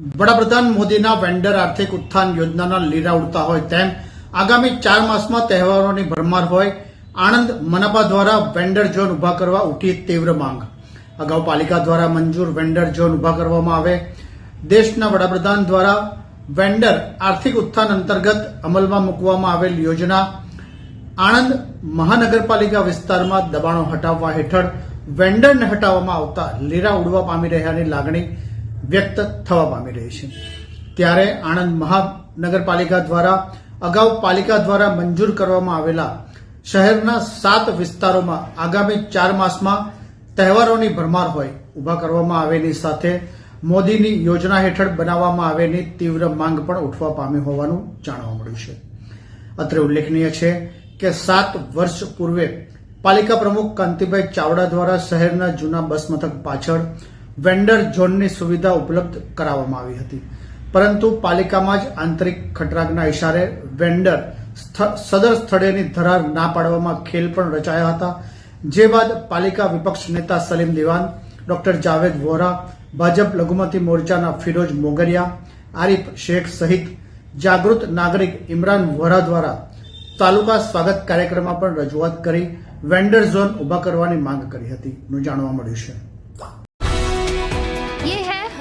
વડાપ્રધાન મોદીના વેન્ડર આર્થિક ઉત્થાન યોજનાના લીરા ઉડતા હોય તેમ આગામી ચાર માસમાં તહેવારોની ભરમાર હોય. આણંદ મનપા દ્વારા વેન્ડર ઝોન ઊભા કરવા ઉઠી તીવ્ર માંગ. અગાઉ પાલિકા દ્વારા મંજૂર વેન્ડર ઝોન ઊભા કરવામાં આવે. દેશના વડાપ્રધાન દ્વારા વેન્ડર આર્થિક ઉત્થાન અંતર્ગત અમલમાં મૂકવામાં આવેલ યોજના. આણંદ મહાનગરપાલિકા વિસ્તારમાં દબાણો હટાવવા હેઠળ વેન્ડરને હટાવવામાં આવતા લીરા ઉડવા પામી રહ્યાની લાગણી. વ્યક્ત થવા પામી રહી છે. ત્યારે આણંદ મહાનગરપાલિકા દ્વારા અગાઉ પાલિકા દ્વારા મંજૂર કરવામાં આવેલા શહેરના સાત વિસ્તારોમાં આગામી ચાર માસમાં તહેવારોની ભરમાર હોય ઊભા કરવામાં આવેલી સાથે મોદીની યોજના હેઠળ બનાવવામાં આવેલી તીવ્ર માંગ પણ ઉઠવા પામી હોવાનું જાણવા મળ્યું છે. અત્રે ઉલ્લેખનીય છે કે સાત વર્ષ પૂર્વે પાલિકા પ્રમુખ કાંતિભાઈ ચાવડા દ્વારા શહેરના જૂના બસ મથક પાછળ વેન્ડર ઝોનની સુવિધા ઉપલબ્ધ કરાવવામાં આવી હતી. પરંતુ પાલિકામાં જ આંતરિક ખટરાગના ઇશારે વેન્ડર સદર સ્થળેની ધરાર ના પાડવામાં ખેલ પણ રચાયા હતા. જે બાદ પાલિકા વિપક્ષ નેતા સલીમ દિવાન, ડોક્ટર જાવેદ વોરા, ભાજપ લઘુમતી મોરચાના ફિરોજ મોગરિયા, આરિફ શેખ સહિત જાગૃત નાગરિક ઇમરાન વોરા દ્વારા તાલુકા સ્વાગત કાર્યક્રમમાં પણ રજૂઆત કરી વેન્ડર ઝોન ઊભા કરવાની માંગ કરી હતી. નું જાણવા મળ્યું છે.